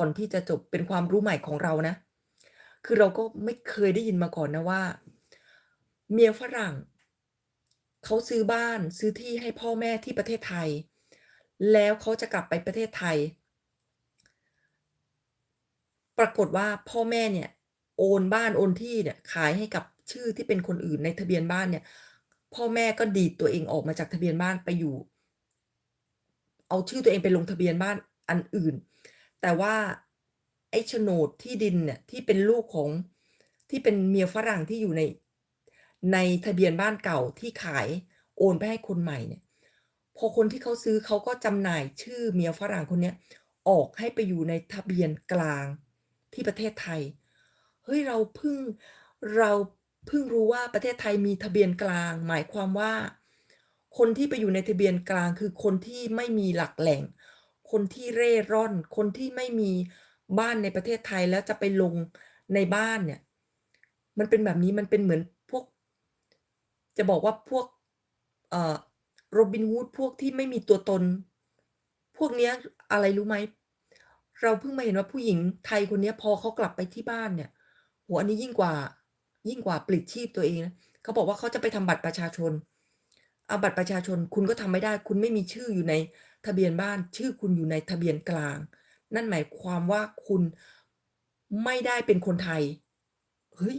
ก่อนที่จะจบเป็นความรู้ใหม่ของเรานะ คือเราก็ไม่เคยได้ยินมาก่อนนะว่า เมียฝรั่งเขาซื้อบ้านซื้อที่ให้พ่อแม่ที่ประเทศไทย แล้วเขาจะกลับไปประเทศไทย ปรากฏว่าพ่อแม่เนี่ยโอนบ้านโอนที่เนี่ยขายให้กับชื่อที่เป็นคนอื่นในทะเบียนบ้านเนี่ย พ่อแม่ก็ดีดตัวเองออกมาจากทะเบียนบ้านไปอยู่ เอาชื่อตัวเองไปลงทะเบียนบ้านอันอื่น แต่ว่าไอ้โฉนดที่ดินเนี่ยที่เป็นลูกของที่เป็นเมียฝรั่งที่อยู่ใน ในทะเบียนบ้านเก่าที่ขายโอนไปให้คนใหม่เนี่ย พอคนที่เขาซื้อเขาก็จำหน่ายชื่อเมียฝรั่งคนเนี้ยออกให้ไปอยู่ในทะเบียนกลางที่ประเทศไทย เฮ้ยเราเพิ่งเราเพิ่งรู้ว่าประเทศไทยมีทะเบียนกลาง หมายความว่า คนที่ไปอยู่ในทะเบียนกลางคือคนที่ไม่มีหลักแหล่ง คนที่เร่ร่อน คนที่ไม่มีบ้านในประเทศไทยแล้วจะไปลงในบ้านเนี่ย มันเป็นแบบนี้มันเป็นเหมือนพวก จะบอกว่าพวกเอ่อ Robin Hood พวกที่ไม่มีตัวตน พวกเนี้ยอะไรรู้ไหม เราเพิ่งมาเห็นว่าผู้หญิงไทยคนนี้พอเขากลับไปที่บ้านเนี่ยโหอันนี้ยิ่งกว่า ยิ่งกว่าปลิดชีพตัวเองนะเขาบอกว่าเขาจะไปทำบัตรประชาชนเอาบัตรประชาชนคุณก็ทำไม่ได้ คุณไม่มีชื่ออยู่ใน ทะเบียนบ้านชื่อคุณอยู่ในทะเบียนกลาง นั่นหมายความว่าคุณไม่ได้เป็นคนไทย เฮ้ย